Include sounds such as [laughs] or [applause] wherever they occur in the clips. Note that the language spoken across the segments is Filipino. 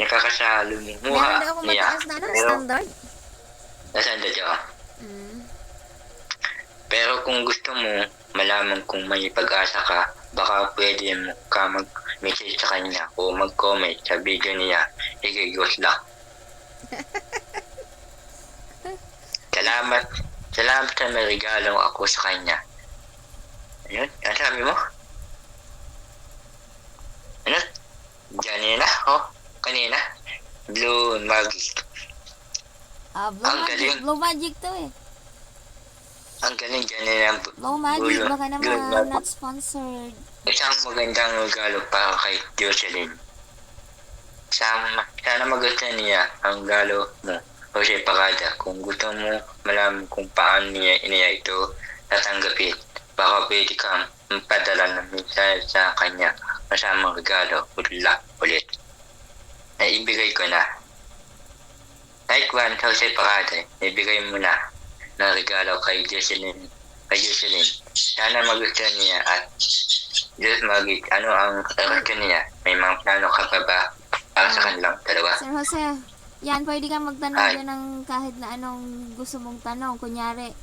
nakakasalo Meron muha daw ako niya. mataas na ano, Pero, standard. nasaan siya? Mm. Pero kung gusto mo malaman kung may pag-asa ka, baka pwede mo ka mag-message sa kanya o mag-comment sa video niya. Sige, good luck. [laughs] salamat. Salamat sa may regalo ako sa kanya. Ayun, ano sabi mo? Ano? Janina? Oh, kanina. Blue Magic. Ah, Blue Ang Magic. galing. Blue Magic to eh. Ang galing Janina. Blue Magic, Blue- baka Blue naman Magic. not sponsored. Isang magandang regalo para kay Jocelyn. Sana, sana magustuhan niya ang regalo mo. Jose Parada, kung gusto mo malaman kung paano niya iniya ito tatanggapin, baka pwede kang magpadala ng mensahe sa kanya kasama regalo. Good luck ulit. Naibigay ko na. Like one, Jose Parada, naibigay mo na ng regalo kay Jocelyn. Kay Jocelyn. Sana magustuhan niya at Diyos magit, ano ang reaksyon niya? May mga plano ka pa ba para sa kanilang dalawa? Sir Jose, yan, pwede kang magtanong yan ng kahit na anong gusto mong tanong. Kunyari,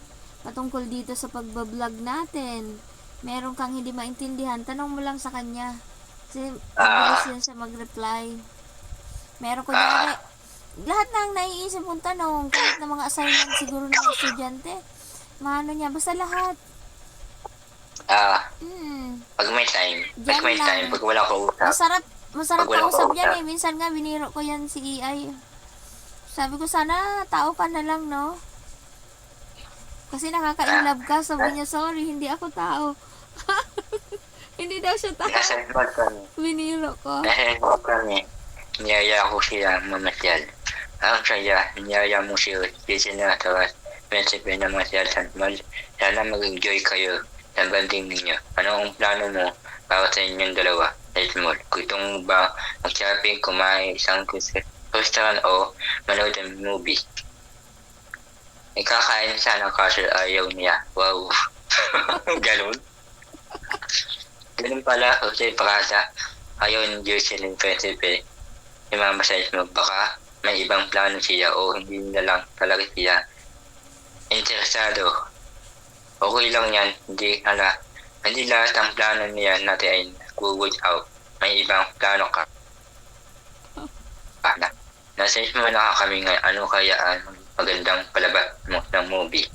patungkol dito sa pagbablog natin. Meron kang hindi maintindihan, tanong mo lang sa kanya. Kasi Ah. mabilis yan siya mag-reply. Meron kunyari, lahat ng naiisip mong tanong, kahit na mga assignment siguro ng estudyante, maano niya, basta lahat. Ah, Hmm. pag may time, pag may lang. time, pag wala ko usap, Masarap, masarap Pag kausap yan eh. Minsan nga, biniro ko yan si EI. Sabi ko, sana tao ka na lang, no? Kasi nakaka-inlove ka. Sabi niya, sorry, hindi ako tao. [laughs] hindi daw siya tao. remote kami. Biniro ko. Niyaya ko siya mamasyal. Ang saya, niyaya mo siya kasi na sa Prinsipe ng mga sa mall. Sana mag-enjoy kayo sa banding ninyo. Ano ang plano mo para sa inyong dalawa sa mall? Gusto ba mag-shopping, kumain, isang restaurant o manood ng movie? Ikakain sana kaso ayaw niya. Wow. Ganun. Ganun pala, Jose Parada. Ayaw ni Jocelyn Prinsipe. Imamasayas mo baka may ibang plano siya o hindi na lang talaga siya interesado. Okay lang yan. Hindi, hala. Hindi lahat ng plano niya natin ay nag-work out. May ibang plano ka. Ala. Nasa mo na kami nga ano kaya ang magandang palabas mo ng movie.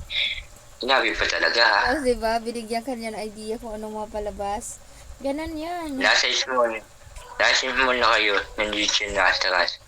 Sinabi pa talaga ha. Oh, diba? Binigyan ka niya ng idea kung anong mga palabas. Ganon yan. Nasa small. Small na kayo ng YouTube na atras.